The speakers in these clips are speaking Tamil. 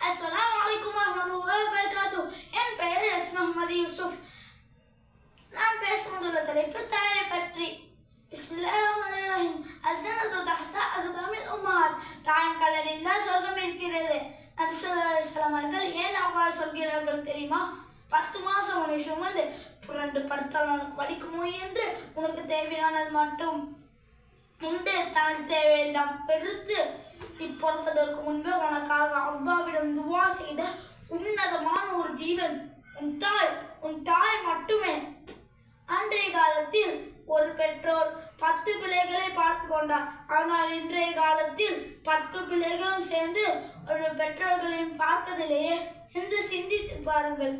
அஸ்ஸலாமு அலைக்கும் வரஹ்மத்துல்லாஹி வபரகாத்துஹு என் பெயர் எஸ் முகமது யூசுப். நான் பேசுவதுள்ள தலைப்பு தாயை பற்றி. பிஸ்மில்லாஹிர் ரஹ்மானிர் ரஹீம். அல் தஹ்தா அக்தாமில் உம்மஹாத் தாயின் கல்லடியில் தான் சொர்க்கம் இருக்கிறது. நபி ஸல்லல்லாஹு அலைஹி வஸல்லம் அவர்கள் ஏன் அவ்வாறு சொல்கிறார்கள் தெரியுமா? பத்து மாதம் உன்னை சுமந்து புரண்டு படுத்தால் உனக்கு வலிக்குமோ என்று உனக்கு தேவையானது மட்டும். உண்டு. தனக்கு தேவையெல்லாம் பெருத்து இப்பொறுப்பதற்கு முன்பே உனக்காக அவ்வாவிடம் துவா செய்த உன்னதமான ஒரு ஜீவன் உன் தாய் உன் தாய் மட்டுமே. அன்றைய காலத்தில் ஒரு பெற்றோர் பத்து பிள்ளைகளை பார்த்து கொண்டார். ஆனால் இன்றைய காலத்தில் பத்து பிள்ளைகளும் சேர்ந்து ஒரு பெற்றோர்களின் பார்ப்பதிலேயே என்று சிந்தித்து பாருங்கள்.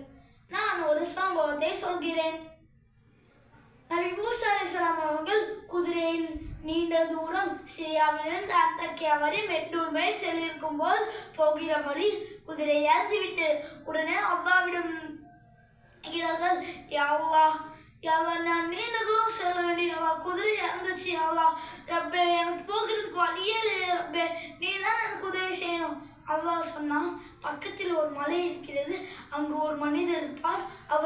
நான் ஒரு சம்பவத்தை சொல்கிறேன். நபி மூசா அலிஸ்லாம் அவர்கள் குதிரையில் நீண்ட தூரம் சிரியாவிலிருந்து அத்தகைய வரை மெட்டூர் மேல் செல்லிருக்கும் போது போகிற வழி குதிரை இறந்துவிட்டு உடனே அவ்வாவிடம் இருக்கிறார்கள் யாவா யாவா நான் நீண்ட தூரம் செல்ல வேண்டிய குதிரை இறந்துச்சு யாவா ரப்பே எனக்கு போகிறதுக்கு வழியே இல்லையே ரப்பே. நீ தான் எனக்கு உதவி செய்யணும். அல்லாஹ் சொன்னான். பக்கத்தில் ஒரு மலை இருக்கிறது. அங்கு ஒரு மனிதர் இருப்பார்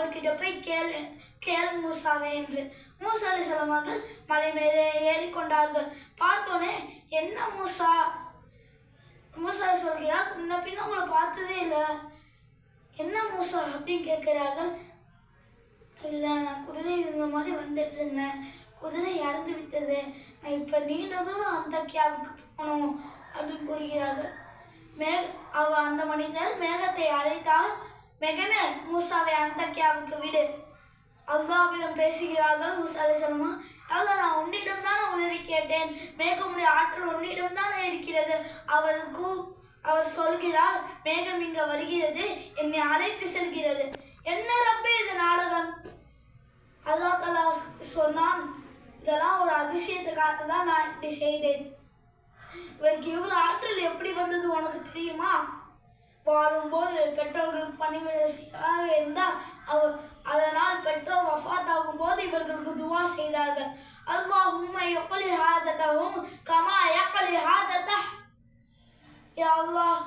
அவர்கிட்ட போய் கேள் கேள் மூசாவே என்று. மூசா அலிஸ்லாம் அவர்கள் மலை மேலே ஏறிக்கொண்டார்கள். பார்த்தோன்னே என்ன மூசா? மூசா சொல்கிறார் முன்ன பின்ன உங்களை பார்த்ததே இல்லை. என்ன மூசா? அப்படின்னு கேட்கிறார்கள். இல்லை நான் குதிரை இருந்த மாதிரி வந்துட்டு இருந்தேன். குதிரை இறந்து விட்டது. நான் இப்போ நீண்ட தூரம் அந்த கேவுக்கு போகணும் அப்படின்னு கூறுகிறார்கள். மேக அவ அந்த மனிதர் மேகத்தை அழைத்தால் மேகமே மூசாவை அந்த விடு. அல்லாவிடம் பேசுகிறார்கள் மூசா அல்லா நான் உன்னிடம் தானே உதவி கேட்டேன். மேகமுடைய ஆற்றல் உன்னிடம் தானே இருக்கிறது. அவருக்கு அவர் சொல்கிறார் மேகம் இங்க வருகிறது என்னை அழைத்து செல்கிறது. என்ன ரப்பே இது நாடகம்? அல்லா தலா சொன்னான் இதெல்லாம் ஒரு அதிசயத்துக்காக தான் நான் இப்படி செய்தேன். இவருக்கு இவ்வளோ ஆற்றல் எப்படி வந்தது உனக்கு தெரியுமா? வாழும்போது பெற்றோர்களுக்கு பணிவிடையாக இருந்தால் அவர் அதனால் பெற்றோர் வஃபாத் ஆகும்போது இவர்களுக்கு துவா செய்தார்கள் அல்லாஹ் உண்மை எப்படி ஹாஜத்தகும் கமா எப்படி ஹாஜத்தா யா அல்லாஹ்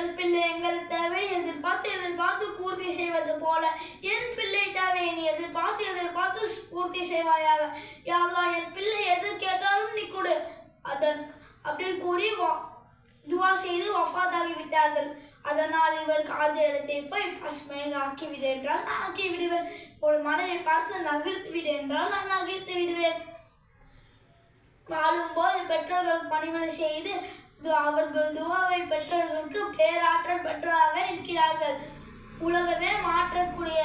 எங்கள் பிள்ளை எங்கள் தேவை எதிர்பார்த்து எதிர்பார்த்து பூர்த்தி செய்வது போல. என் பிள்ளை தேவையை நீ எதிர்பார்த்து எதிர்பார்த்து பூர்த்தி செய்வாயாக. யாரா என் பிள்ளை எது கேட்டாலும் நீ கொடு. அதன் அப்படின்னு கூறி வா- துவா செய்து வஃபாதாகி விட்டார்கள். அதனால் இவர் காஜ இடத்தை போய் பசுமையாக ஆக்கி விடு என்றால் நான் ஆக்கி விடுவேன். ஒரு மனைவி பார்த்து நகர்த்து விடு என்றால் நான் நகர்த்து விடுவேன். வாழும்போது பெற்றோர்கள் பணிவிடை செய்து அவர்கள் துவாவை பெற்றோர்களுக்கு பேராற்றல் பெற்றோராக இருக்கிறார்கள். உலகமே மாற்றக்கூடிய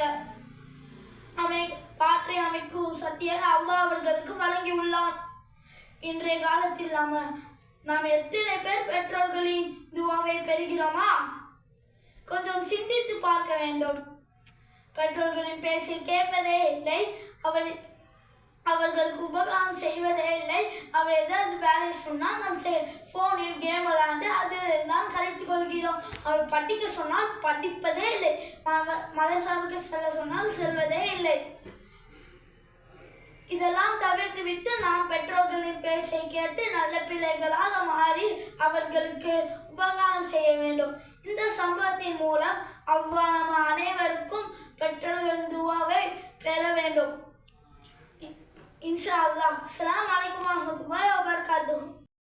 அமை மாற்றி அமைக்கும் சக்தியாக அல்லாஹ் அவர்களுக்கு வழங்கியுள்ளான். இன்றைய காலத்தில் நாம நாம் எத்தனை பேர் பெற்றோர்களின் துவாவை பெறுகிறோமா? கொஞ்சம் சிந்தித்து பார்க்க வேண்டும். பெற்றோர்களின் பேச்சை கேட்பதே இல்லை அவர் அவர்களுக்கு உபகாரம் செய்வதே இல்லை. அவர் ஏதாவது வேலை சொன்னால் நாம் செய் ஃபோனில் கேம் விளாண்டு அது தான் கலைத்து கொள்கிறோம். அவர் படிக்க சொன்னால் படிப்பதே இல்லை. மதசாவுக்கு செல்ல சொன்னால் செல்வதே இல்லை. இதெல்லாம் தவிர்த்து விட்டு நாம் பெற்றோர்களின் பேச்சை கேட்டு நல்ல பிள்ளைகளாக மாறி அவர்களுக்கு உபகாரம் செய்ய வேண்டும். இந்த சம்பவத்தின் மூலம் அவ்வா நம்ம அனைவருக்கும் பெற்றோர்கள்